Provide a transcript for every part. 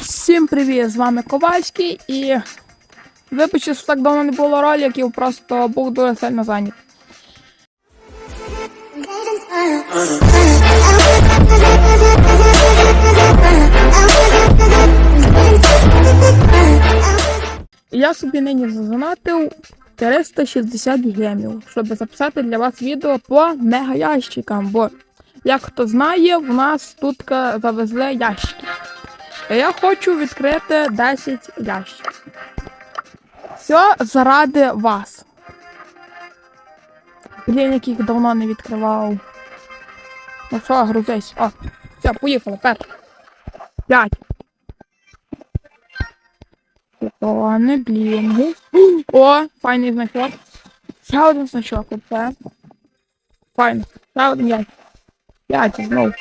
Всім привіт! З вами Ковальський і вибачте, що так давно не було роликів, просто був дуже сильно зайнят. Я собі нині зазонатив 360 гемів, щоб записати для вас відео по мегаящикам, бо як хто знає, в нас тут завезли ящики. Я хочу відкрити 10 ящиків. Все заради вас. Блін, яких давно не відкривав. Ну що, грузись. О, все, поїхали, перше. П'ять. О, не блін. О, файний значок. Ще один значок, оце. Файно. Ще один ящик. П'ять, знову.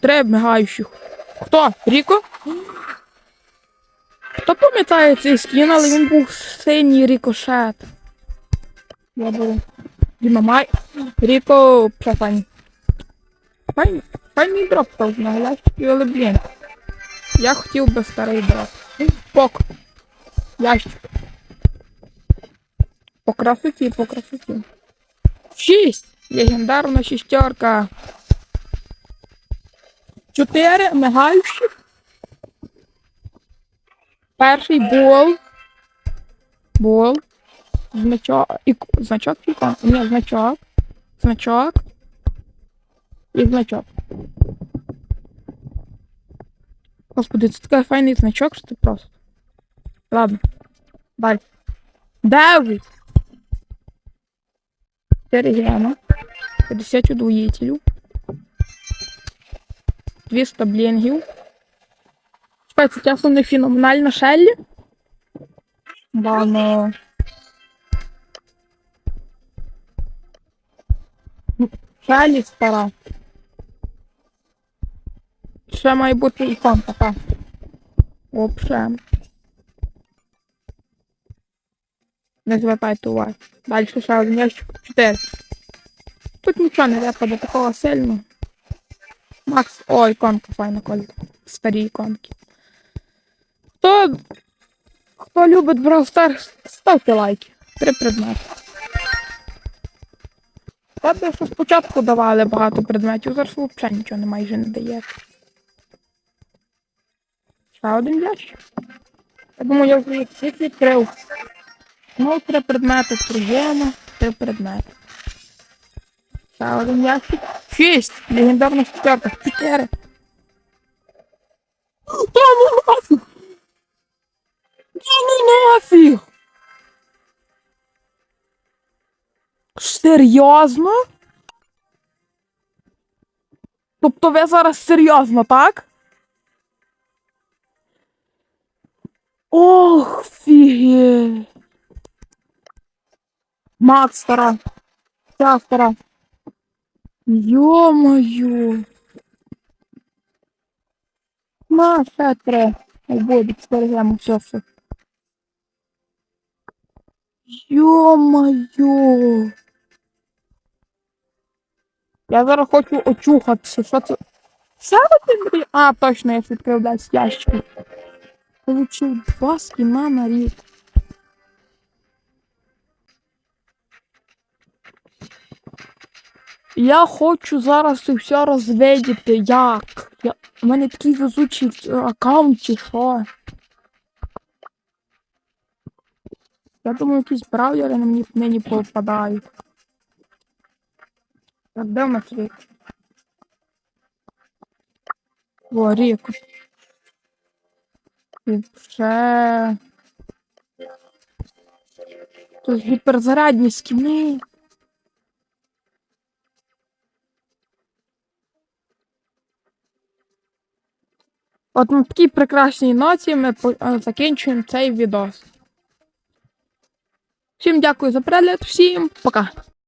Три мигаючих. Хто? Ріко? Хто пам'ятає цей скін, але він був синій рікошет. Діма Май. Ріко файний. Файний. Файний дроп там на ящики, але блін. Я хотів би старий дроп. Пок. Ящик. По красоті, по красоті. Шість! Легендарна шістерка. Чотири мигаючих. Перший бол. Бол. Значок. І... Значок ікон? Ні, значок. Значок. І значок. Господи, це такий файний значок, що це просто. Ладно. Далі. Дев'ять. 4 гема. 50 удвоїтелів. 200 блінгів. Чекай, це часом не феноменальна Шеллі? Ладно. Шеллі стара. Ще має бути ікон така. Вообще. Не звертайте уваги. Далі ще один ящик. 4. Тут нічого не випаде такого сильного. Макс. О, іконка файна колька. Старі іконки. Хто. Хто любить Brawl Stars, ставте лайки. Три предмети. Ладно, що спочатку давали багато предметів, зараз взагалі нічого не майже не дає. Ще один ящик. Я думаю, я вже всіх відкрив. Ну, три предмети, гема, три предмети. Ще один ящик. Шість! Легендарна шестерка. Чотири. Та ну нафіг! Та ну нафіг! Серйозно? Тобто ви зараз серйозно, так? Ох, фіге. Макс стара. Ця стара. Ё-моё. На, ще три. Ой, буде, сперегемо все все. Ё-моё. Я зараз хочу очухатися. Що це? Ще один блін. А, точно, я ж відкрив десь ящик. Получив два скіна на рік. Я хочу зараз це все розвидіти. Як? Я... У мене такий везучий е, аккаунт чи що? Я думаю, якісь браузери на мені нині попадають. Так, де рік? О, рік. І вже... Тут гіперзарядні скіни. От на такій прекрасній ноті ми е, закінчуємо цей відос. Всім дякую за перегляд, всім пока!